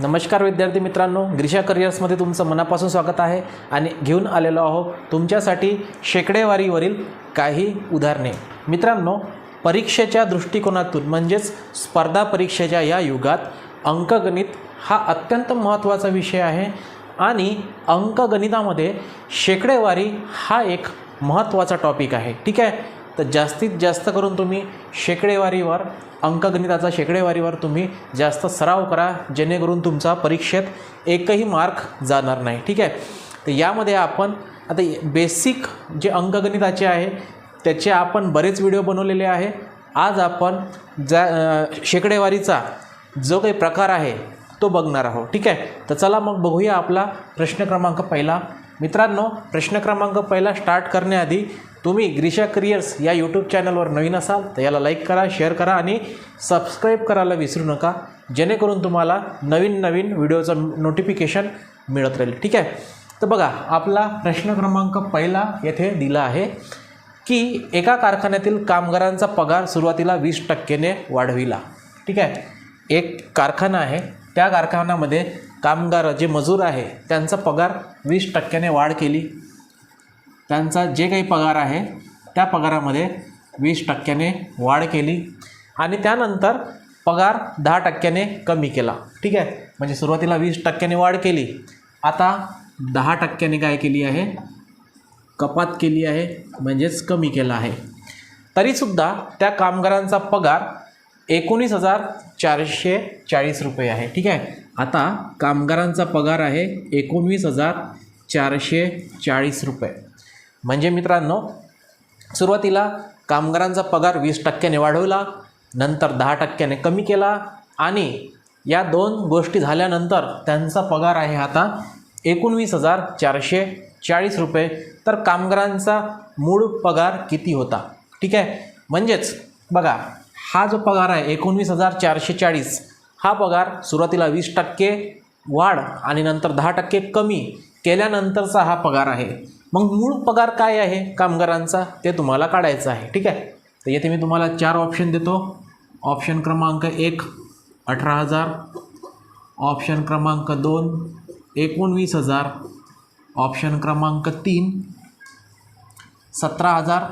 नमस्कार विद्यार्थी मित्रांनो ग्रीषा करिअर्समध्ये तुमचं मनापासून स्वागत आहे आणि घेऊन आलेलो आहो तुमच्यासाठी शेकडेवारीवरील काही उदाहरणे. मित्रांनो परीक्षेच्या दृष्टिकोनातून म्हणजेच स्पर्धा परीक्षेच्या या युगात अंकगणित हा अत्यंत महत्त्वाचा विषय आहे आणि अंकगणितामध्ये शेकडेवारी हा एक महत्त्वाचा टॉपिक आहे. ठीक आहे? तर जास्तीत जास्त करून तुम्ही शेकडेवारीवर अंकगणिताचा शेकडेवारीवर तुम्ही जास्त सराव करा जेणेकरून तुमचा परीक्षेत एकही मार्क जाणार नाही. ठीक आहे? तर यामध्ये आपण आता बेसिक जे अंकगणिताचे आहे त्याचे आपण बरेच व्हिडिओ बनवलेले आहे. आज आपण जा शेकडेवारीचा जो काही प्रकार आहे तो बघणार आहोत. ठीक आहे? तर चला मग बघूया आपला प्रश्न क्रमांक पहिला. मित्रांनो प्रश्न क्रमांक पहिला स्टार्ट करण्याआधी तुम्ही ग्रीशा क्रिएट्स या यूट्यूब चॅनलवर नवीन असाल तर याला लाईक करा शेअर करा आणि सबस्क्राईब करायला विसरू नका. जेणेकरून तुम्हाला नवीन नवीन व्हिडिओचं नोटिफिकेशन मिळत राहील. ठीक आहे? तर बघा आपला प्रश्न क्रमांक पहिला येथे दिला आहे की एका कारखान्यातील कामगारांचा पगार सुरुवातीला वीस टक्क्याने वाढविला. ठीक आहे? एक कारखाना आहे. त्या कारखान्यामध्ये कामगार जे मजूर आहे त्यांचा पगार वीस टक्क्याने वाढ केली. त्यांचा जे काही पगार आहे त्या पगारामध्ये वीस टक्क्याने वाढ केली आणि त्यानंतर पगार दहा टक्क्याने कमी केला. ठीक आहे? म्हणजे सुरुवातीला वीस टक्क्याने वाढ केली. आता दहा टक्क्याने काय केली आहे? कपात केली आहे म्हणजेच कमी केला आहे. तरीसुद्धा त्या कामगारांचा पगार एकोणीस हजार चारशे चाळीस रुपये आहे. ठीक आहे? आता कामगारांचा पगार आहे एकोणवीस हजार चारशे चाळीस रुपये. म्हणजे मित्रांनो सुरुवातीला कामगारांचा पगार वीस टक्क्याने वाढवला नंतर दहा टक्क्याने कमी केला आणि या दोन गोष्टी झाल्यानंतर त्यांचा पगार आहे आता एकोणवीस हजार चारशे चाळीस रुपये. तर कामगारांचा मूळ पगार किती होता? ठीक आहे? म्हणजेच बघा हा जो पगार आहे एकोणवीस हजार चारशे चाळीस हा पगार सुरुवातीला वीस टक्के वाढ आणि नंतर दहा टक्के कमी केल्यानंतरचा हा पगार आहे. मग मूळ पगार काय आहे कामगारांचा? ते तुम्हाला काढायचं आहे. ठीक आहे? तर येथे मी तुम्हाला चार ऑप्शन देतो. ऑप्शन क्रमांक एक अठरा हजार. ऑप्शन क्रमांक दोन एकोणवीस हजार. ऑप्शन क्रमांक तीन सतरा हजार.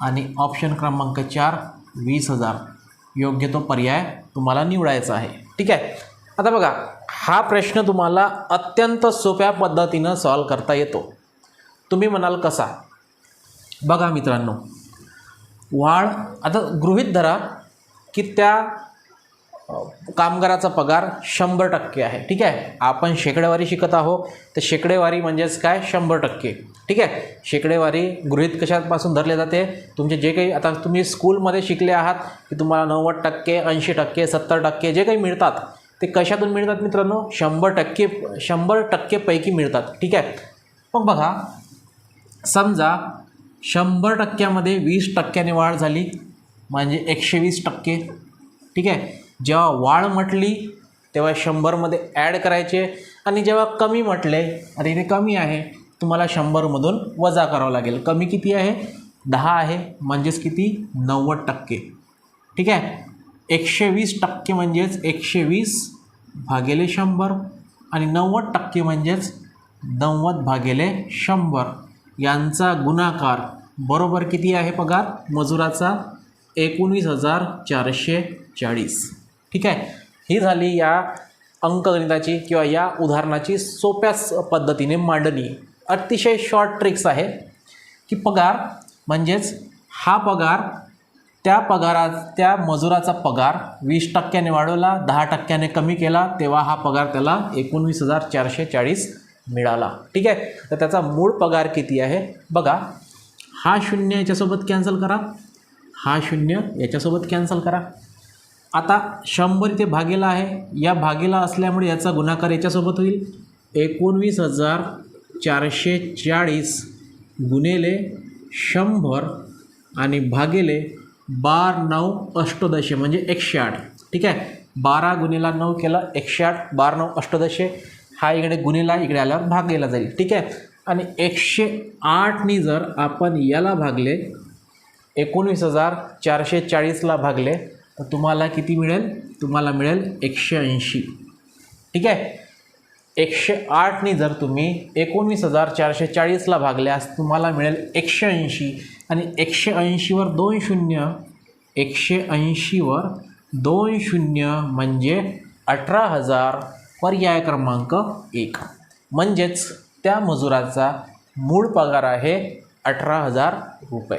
आणि ऑप्शन क्रमांक चार वीस हजार. योग्य तो पर्याय तुम्हाला निवडायचा आहे. ठीक आहे? आता बघा हा प्रश्न तुम्हाला अत्यंत सोप्या पद्धतीनं सॉल्व करता येतो. तुम्ही म्हणाल कसा? बघा मित्रांनो वाढ आता गृहित धरा की त्या कामगाराचा पगार शंभर टक्के आहे ठीक आहे? आपण शेकडेवारी शिकत आहोत तर शेकडेवारी म्हणजेच काय? शंभर टक्के ठीक आहे? शेकडेवारी गृहित कशापासून धरले जाते? तुमचे जे काही आता तुम्ही स्कूलमध्ये शिकले आहात की तुम्हाला नव्वद टक्के ऐंशी टक्के सत्तर टक्के जे काही मिळतात ते कशातून मिळतात मित्रांनो? शंभर टक्के शंभर टक्केपैकी मिळतात ठीक आहे? मग बघा समजा शंभर टक्क्यामध्ये वीस टक्क्याने वाढ झाली म्हणजे एकशे वीस टक्के. ठीक आहे? जेव्हा वाढ म्हटली तेव्हा शंभरमध्ये ॲड करायचे. आणि जेव्हा कमी म्हटले आता इथे कमी आहे तुम्हाला शंभरमधून वजा करावं लागेल. कमी किती आहे? दहा आहे म्हणजेच किती? नव्वद टक्के. ठीक आहे? एकशे वीस टक्के म्हणजेच एकशे वीस भागेले शंभर. आणि नव्वद टक्के म्हणजेच नव्वद भागेले शंभर. यांचा गुणाकार बरोबर किती आहे पगार? मजुराचा एकोणीस हजार चारशे चाळीस. ठीक आहे? ही झाली या अंकगणिताची किंवा या उदाहरणाची सोप्या स- पद्धतीने मांडणी. अतिशय शॉर्ट ट्रिक्स आहे की पगार म्हणजेच हा पगार त्या पगारा त्या मजुराचा पगार वीस टक्क्याने वाढवला दहा टक्क्याने कमी केला तेव्हा हा पगार त्याला एकोणवीस हजार चारशे चाळीस मिळाला. ठीक आहे? तर त्याचा मूळ पगार किती आहे? बघा हा शून्य याच्यासोबत कॅन्सल करा. हा शून्य याच्यासोबत कॅन्सल करा. आता शंभर इथे भागेला आहे. या भागेला असल्यामुळे याचा गुणाकार याच्यासोबत होईल. एकोणवीस हजार चारशे चाळीस गुणेले शंभर आणि भागेले बार नऊ अष्टदशे म्हणजे एकशे आठ. ठीक आहे? बारा गुणेला नऊ केला एकशे आठ बार नऊ अष्टदशे. हा इकडे गुन्हेला इकडे आल्यावर भागलेला जाईल. ठीक आहे? आणि एकशे आठनी जर आपण याला भागले एकोणीस हजार चारशे चाळीसला भागले तर तुम्हाला किती मिळेल? तुम्हाला मिळेल एकशे ऐंशी. ठीक आहे? एकशे आठनी जर तुम्ही एकोणीस हजार चारशे चाळीसला भागल्यास तुम्हाला मिळेल एकशे ऐंशी. आणि एकशे ऐंशीवर दोन शून्य एकशे ऐंशीवर दोन शून्य म्हणजे अठरा हजार पर्याय क्रमांक एक. म्हणजेच त्या मजुराचा मूळ पगार आहे अठरा हजार रुपये.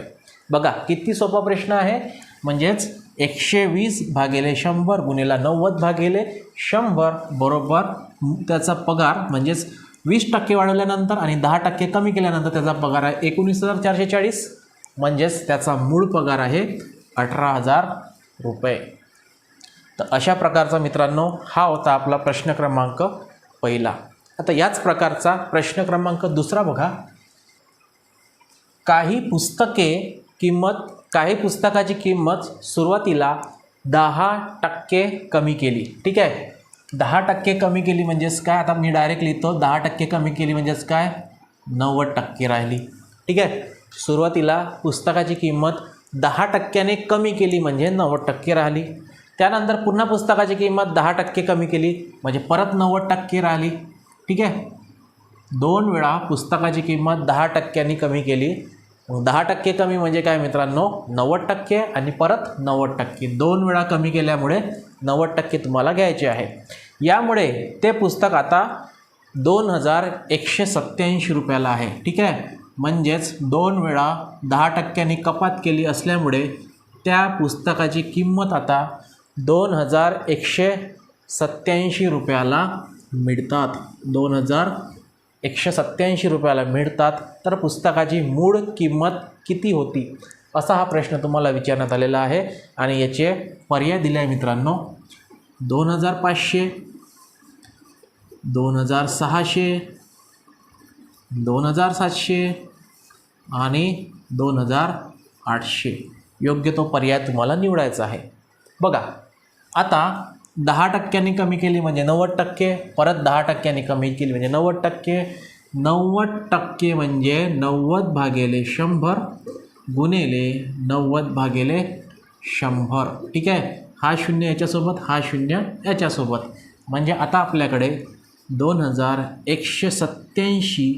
बघा किती सोपा प्रश्न आहे. म्हणजेच एकशे वीस भागेले शंभर गुन्हेला नव्वद भागेले शंभर बरोबर त्याचा पगार म्हणजेच वीस टक्के वाढवल्यानंतर आणि दहा टक्के कमी केल्यानंतर त्याचा पगार आहे एकोणीस हजार चारशे चाळीस. म्हणजेच त्याचा मूळ पगार आहे अठरा हजार रुपये. तर अशा प्रकारचा मित्रांनो हा होता आपला प्रश्न क्रमांक पहिला. आता याच प्रकारचा प्रश्न क्रमांक दुसरा बघा. काही पुस्तके किंमत काही पुस्तकाची किंमत सुरुवातीला दहा टक्के कमी केली. ठीक आहे? दहा टक्के कमी केली म्हणजेच काय? आता मी डायरेक्ट लिहितो दहा टक्के कमी केली म्हणजेच काय? नव्वद टक्के राहिली. ठीक आहे? सुरुवातीला पुस्तकाची किंमत दहा टक्क्याने कमी केली म्हणजे नव्वद टक्के राहिली. त्यानंतर पुन्हा पुस्तकाची किंमत दहा टक्के कमी केली म्हणजे परत नव्वद टक्के राहिली. ठीक आहे? दोन वेळा पुस्तकाची किंमत दहा टक्क्यांनी कमी केली. दहा टक्के कमी म्हणजे काय मित्रांनो? नव्वद टक्के आणि परत नव्वद टक्के. दोन वेळा कमी केल्यामुळे नव्वद टक्के तुम्हाला घ्यायचे आहे. यामुळे ते पुस्तक आता दोन हजार एकशे सत्त्याऐंशी रुपयाला आहे. ठीक आहे? म्हणजेच दोन वेळा दहा टक्क्यांनी कपात केली असल्यामुळे त्या पुस्तकाची किंमत आता दोन हजार एकशे सत्त्याऐंशी रुपयाला मिळतात. दोन हजार एकशे सत्त्याऐंशी रुपयाला मिळतात. तर पुस्तकाची मूळ किंमत किती होती? असा हा प्रश्न तुम्हाला विचारण्यात आलेला आहे आणि याचे पर्याय दिले आहे मित्रांनो. दोन हजार पाचशे दोन हजार सहाशे दोन हजार सातशे आणि दोन हजार आठशे. योग्य तो पर्याय तुम्हाला निवडायचा आहे. बघा आता दहा टक्क्यांनी कमी केली म्हणजे नव्वद टक्के परत दहा टक्क्यांनी कमी केली म्हणजे नव्वद टक्के. नव्वद टक्के म्हणजे नव्वद भागेले शंभर गुणेले नव्वद भागेले शंभर. ठीक आहे? हा शून्य याच्यासोबत हा शून्य याच्यासोबत. म्हणजे आता आपल्याकडे दोन हजार एकशे सत्त्याऐंशी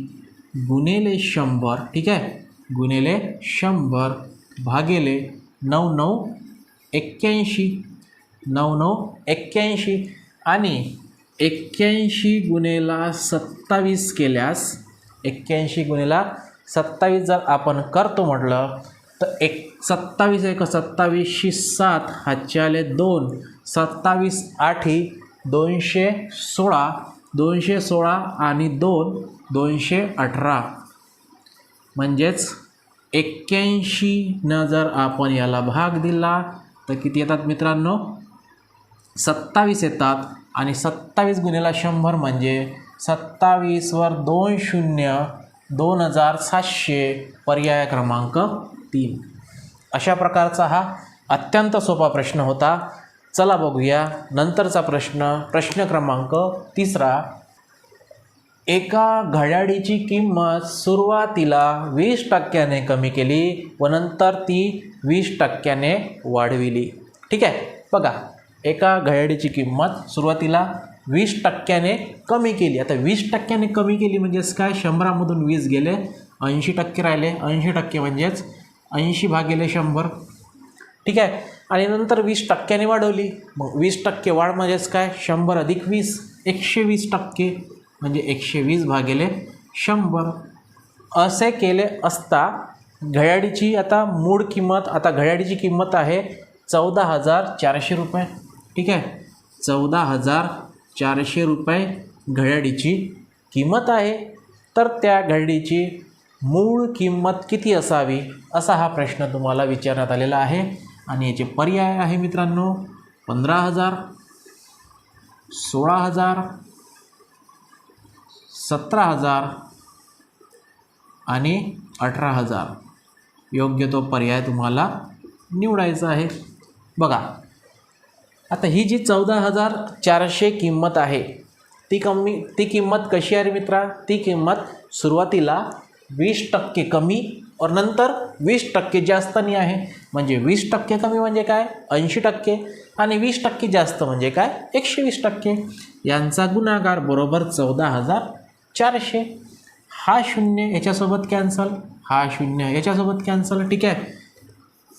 गुणेले शंभर ठीक आहे? गुणेले शंभर भागेले नऊ नऊ एक्क्याऐंशी. नऊ नऊ एक्क्याऐंशी आणि एक्क्याऐंशी गुन्हेला सत्तावीस केल्यास एक्क्याऐंशी गुणेला सत्तावीस जर आपण करतो म्हटलं तर एक सत्तावीस एक सत्तावीसशी सात हातचे आले दोन सत्तावीस आठी दोनशे सोळा दोनशे सोळा आणि दोन दोनशे अठरा. म्हणजेच एक्क्याऐंशीनं जर आपण याला भाग दिला तर किती येतात मित्रांनो? सत्तावीस येतात आणि सत्तावीस गुन्हेला शंभर म्हणजे सत्तावीसवर दोन शून्य दोन हजार सातशे पर्याय क्रमांक तीन. अशा प्रकारचा हा अत्यंत सोपा प्रश्न होता. चला बघूया नंतरचा प्रश्न. प्रश्न क्रमांक तिसरा. एका घड्याळीची किंमत सुरुवातीला वीस टक्क्याने कमी केली व नंतर ती वीस टक्क्याने वाढविली. ठीक आहे? बघा. एका घड्याळीची किंमत सुरुवातीला वीस टक्क्याने कमी केली. आता वीस टक्क्याने कमी केली म्हणजेच काय? शंभरामधून वीस गेले ऐंशी टक्के राहिले. ऐंशी टक्के म्हणजेच ऐंशी भागेले शंभर. ठीक आहे? आणि नंतर वीस टक्क्याने वाढवली. मग वीस टक्के वाढ म्हणजेच काय? शंभर अधिक वीस एकशे वीस टक्के. म्हणजे एकशे वीस भागेले शंभर. असे केले असता घड्याळीची आता मूळ किंमत आता घड्याळीची किंमत आहे चौदा हजार चारशे रुपये. ठीक आहे? चौदा हजार चारशे रुपये घड्याळीची किंमत आहे. तर त्या घड्याळीची मूळ किंमत किती असावी असा हा प्रश्न तुम्हाला विचारण्यात आलेला आहे. आणि याचे पर्याय आहे मित्रांनो पंधरा हजार सोळा हजार सतरा हजार आणि अठरा हजार. योग्य तो पर्याय तुम्हाला निवडायचा आहे. बघा आता ही जी चौदा हजार चारशे किंमत आहे ती कमी ती किंमत कशी आहे मित्रा? ती किंमत सुरुवातीला वीस टक्के कमी और नंतर वीस टक्के जास्त नाही आहे. म्हणजे वीस टक्के कमी म्हणजे काय? ऐंशी टक्के आणि वीस टक्के जास्त म्हणजे काय? एकशे वीस टक्के. यांचा गुणाकार बरोबर चौदा हजार चारशे. हा शून्य याच्यासोबत कॅन्सल हा शून्य याच्यासोबत कॅन्सल ठीक आहे.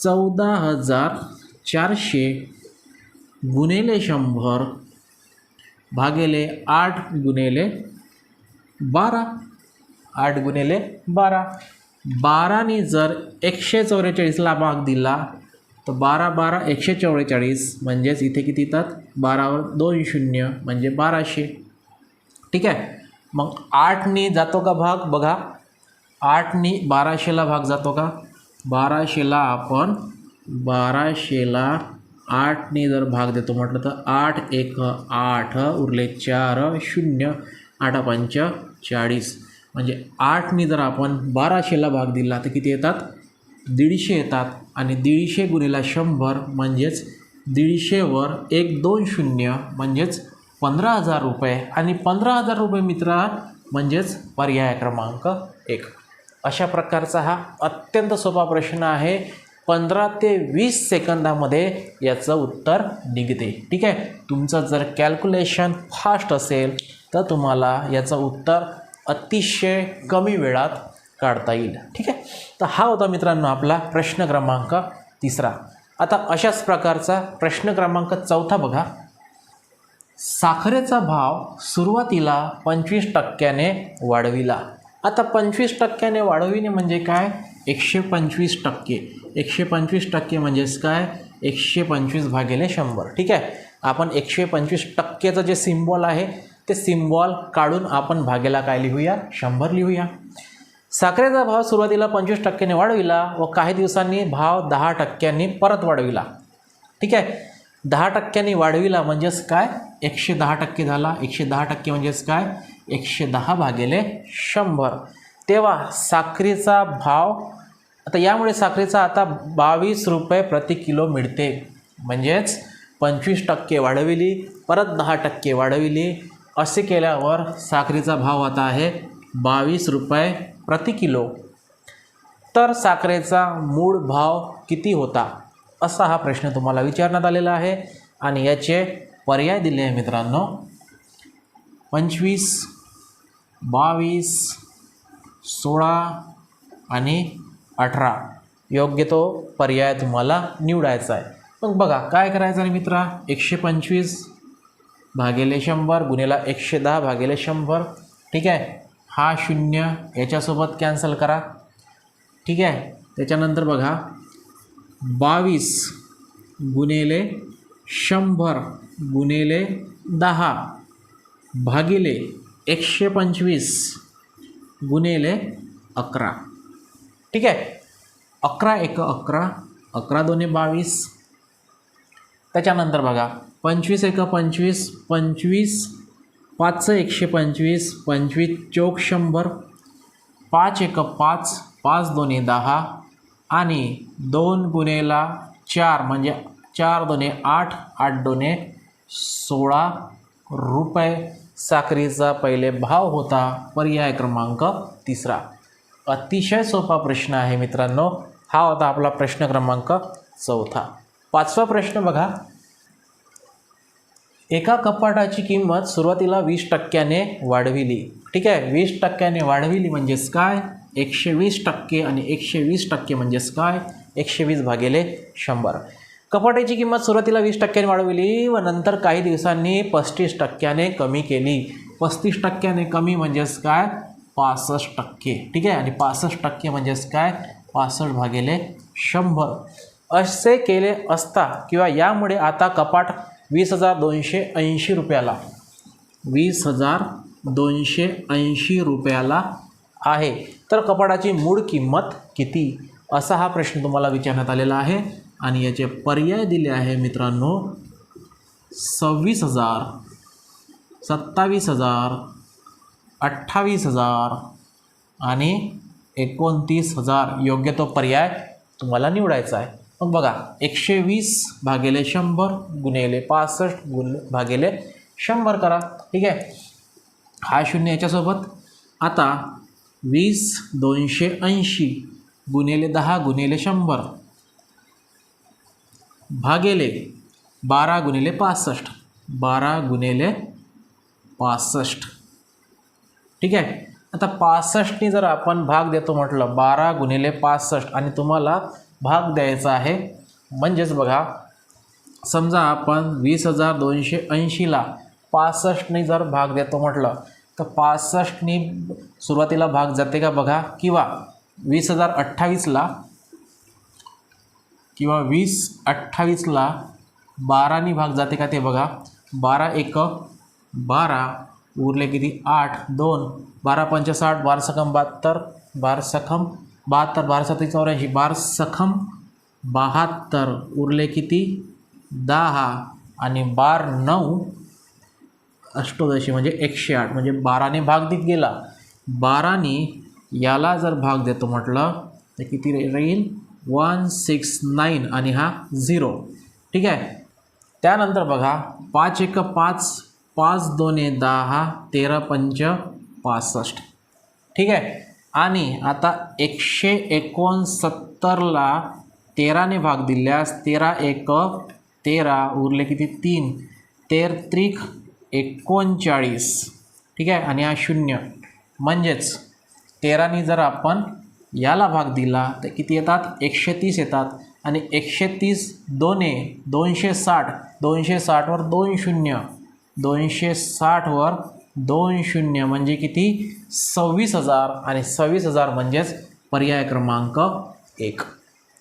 चौदा हजार चारशे गुणेले शंभर भागेले आठ गुणेले बारा. आठ गुणेले बारा. बाराने जर एकशे चौवेचाळीसला भाग दिला तर बारा बारा एकशे चौवेचाळीस म्हणजेच इथे किती येतात? बारावर दोन शून्य म्हणजे बाराशे. ठीक आहे? मग आठने जातो का भाग? बघा. आठने बाराशेला भाग जातो का? बाराशेला आपण बाराशेला आठने जर भाग देतो म्हटलं तर आठ एक आठ उरले चार शून्य आठ पंच चाळीस. म्हणजे आठने जर आपण बाराशेला भाग दिला तर किती येतात? दीडशे येतात. आणि दीडशे गुणिला शंभर म्हणजेच दीडशेवर एक दोन शून्य म्हणजेच पंधरा हजार रुपये. आणि पंधरा हजार रुपये मित्रा म्हणजेच पर्याय क्रमांक एक. अशा प्रकारचा हा अत्यंत सोपा प्रश्न आहे. पंधरा ते वीस सेकंदामध्ये याचं उत्तर निघते. ठीक आहे? तुमचं जर कॅल्क्युलेशन फास्ट असेल तर तुम्हाला याचं उत्तर अतिशय कमी वेळात काढता येईल. ठीक आहे? तर हा होता मित्रांनो आपला प्रश्न क्रमांक तिसरा. आता अशाच प्रकारचा प्रश्न क्रमांक चौथा बघा. साखरेचा भाव सुरुवातीला पंचवीस टक्क्याने वाढविला. आता पंचवीस टक्क्याने वाढविणे म्हणजे काय? एकशे पंचवीस टक्के. एकशे पंचवीस टक्के म्हणजेच काय? एकशे पंचवीस भागिले शंभर. ठीक आहे? आपण एकशे पंचवीस टक्केचं जे सिम्बॉल आहे ते सिम्बॉल काढून आपण भागेला काय लिहूया? शंभर लिहूया. साखरेचा भाव सुरुवातीला पंचवीस टक्क्याने वाढविला व काही दिवसांनी भाव दहा टक्क्यांनी परत वाढविला. ठीक आहे? दहा टक्क्यांनी वाढविला म्हणजेच काय? एकशे दहा टक्के झाला. एकशे दहा टक्के म्हणजेच काय? एकशे दहा भागिले शंभर. तेव्हा साखरेचा भाव आता यामुळे साखरेचा आता बावीस रुपये प्रति किलो मिळते. म्हणजेच पंचवीस टक्के वाढविली परत दहा टक्के वाढविली असे केल्यावर साखरेचा भाव आता आहे बावीस रुपये प्रति किलो. तर साखरेचा मूळ भाव किती होता असा हा प्रश्न तुम्हाला विचारण्यात आलेला आहे आणि याचे पर्याय दिले आहे मित्रांनो. पंचवीस बावीस सोळा आणि अठरा. योग्य तो पर्याय तुम्हाला निवडायचा आहे. मग बघा काय करायचं आहे मित्रा? एकशे पंचवीस भागिले शंभर गुन्हेला एकशे दहा भागिले शंभर. ठीक आहे? हा शून्य. याच्यासोबत कॅन्सल करा. ठीक आहे? त्याच्यानंतर बघा बावीस गुणेले शंभर गुन्हेले दहा भागिले एकशे पंचवीस गुन्हेले अकरा. ठीक आहे? अकरा एक अकरा अकरा दोन्ही बावीस. त्याच्यानंतर बघा पंचवीस एक पंचवीस पंचवीस पाचचं एकशे पंचवीस पंचवीस चौक शंभर पाच एक पाच पाच दोन्ही दहा आणि दोन गुन्हेला चार म्हणजे चार दोन्ही आठ आठ दोन्ही सोळा रुपये साखरेचा पहिले भाव होता पर्याय क्रमांक तिसरा. अतिशय सोपा प्रश्न आहे मित्रांनो. हा होता आपला प्रश्न क्रमांक चौथा. पाचवा प्रश्न बघा. एका कपाटाची किंमत सुरुवातीला वीस टक्क्याने वाढविली. ठीक आहे? वीस टक्क्याने वाढविली म्हणजेच काय? एकशे वीस टक्के आणि एकशे वीस टक्के म्हणजेच काय? एकशे वीस भागेले शंभर. कपाटाची किंमत सुरुवातीला वीस टक्क्याने वाढविली व नंतर काही दिवसांनी पस्तीस टक्क्याने कमी केली. पस्तीस टक्क्याने कमी म्हणजेच काय? पासष्ट टक्के. ठीक आहे? आणि पासष्ट टक्के म्हणजेच काय? पासष्ट भागिले शंभर. असे केले असता किंवा यामुळे आता कपाट वीस हजार दोनशे ऐंशी रुपयाला. वीस हजार दोनशे ऐंशी रुपयाला आहे. तर कपाटाची मूळ किंमत किती? असा हा प्रश्न तुम्हाला विचारण्यात आलेला आहे. आणि याचे पर्याय दिले आहे मित्रांनो सव्वीस हजार सत्तावीस हजार अठ्ठावीस हजार आणि एकोणतीस हजार योग्य तो पर्याय तुम्हाला निवडायचा आहे. मग बघा एकशे वीस भागिले शंभर गुणेले पासष्ट गुण भागिले शंभर करा. ठीक आहे? हा शून्य याच्यासोबत. आता वीस दोनशे ऐंशी गुणेले दहा गुणेले शंभर भागेले बारा गुणिले पासष्ट. बारा गुणिले पासष्ट. ठीक आहे? आता पासष्टनी जर आपण भाग देतो म्हटलं बारा गुणिले पासष्ट आणि तुम्हाला भाग द्यायचा आहे म्हणजेच बघा समजा आपण वीस हजार दोनशे ऐंशीला पासष्टनी जर भाग देतो म्हटलं तर पासष्टनी सुरुवातीला भाग जाते का बघा? किंवा वीस हजार अठ्ठावीसला किंवा वीस अठ्ठावीसला बारानी भाग जाते का ते बघा? बारा एक बारा उरले किती? आठ दोन बारा पंचसाठ बार सखम बहात्तर बार सखम बहात्तर बारा सत्ती चौऱ्याऐंशी बार सखम बहात्तर. उरले किती? दहा आणि बार नऊ अष्टोदशी म्हणजे एकशे आठ. म्हणजे बाराने भाग देत गेला. बाराने याला जर भाग देतो म्हटलं तर किती राहील? वन सिक्स नाईन आणि हा झिरो. ठीक आहे? त्यानंतर बघा पाच एक पाच पाच दोने दहा तेरा पंच पासष्ट. ठीक आहे? आणि आता एकशे एकोणसत्तरला तेराने भाग दिल्यास तेरा एक तेरा उरले किती? तीन. तेर त्रिक एकोणचाळीस. ठीक आहे? आणि हा शून्य. म्हणजेच तेराने जर आपण याला भाग दिला तर किती येतात? एकशे तीस येतात. आणि एकशे तीस दोने दोनशे साठ. दोनशे साठवर दोन शून्य. दोनशे साठवर दोन शून्य म्हणजे किती? सव्वीस हजार आणि सव्वीस हजार म्हणजेच पर्याय क्रमांक एक.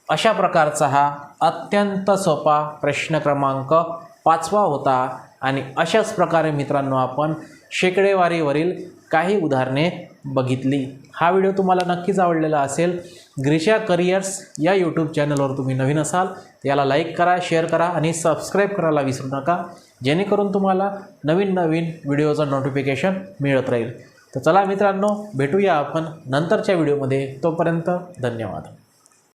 अशा प्रकारचा हा अत्यंत सोपा प्रश्न क्रमांक पाचवा होता आणि अशाच प्रकारे मित्रांनो आपण शेकडेवारीवरील काही उदाहरणे बघितली. हा व्हिडिओ तुम्हाला नक्कीच आवडलेला असेल. ग्रिशा करिअर्स या यूट्यूब चॅनलवर तुम्ही नवीन असाल तर याला लाईक करा शेअर करा आणि सबस्क्राईब करायला विसरू नका. जेणेकरून तुम्हाला नवीन नवीन व्हिडिओचं नोटिफिकेशन मिळत राहील. तर चला मित्रांनो भेटूया आपण नंतरच्या व्हिडिओमध्ये. तोपर्यंत धन्यवाद.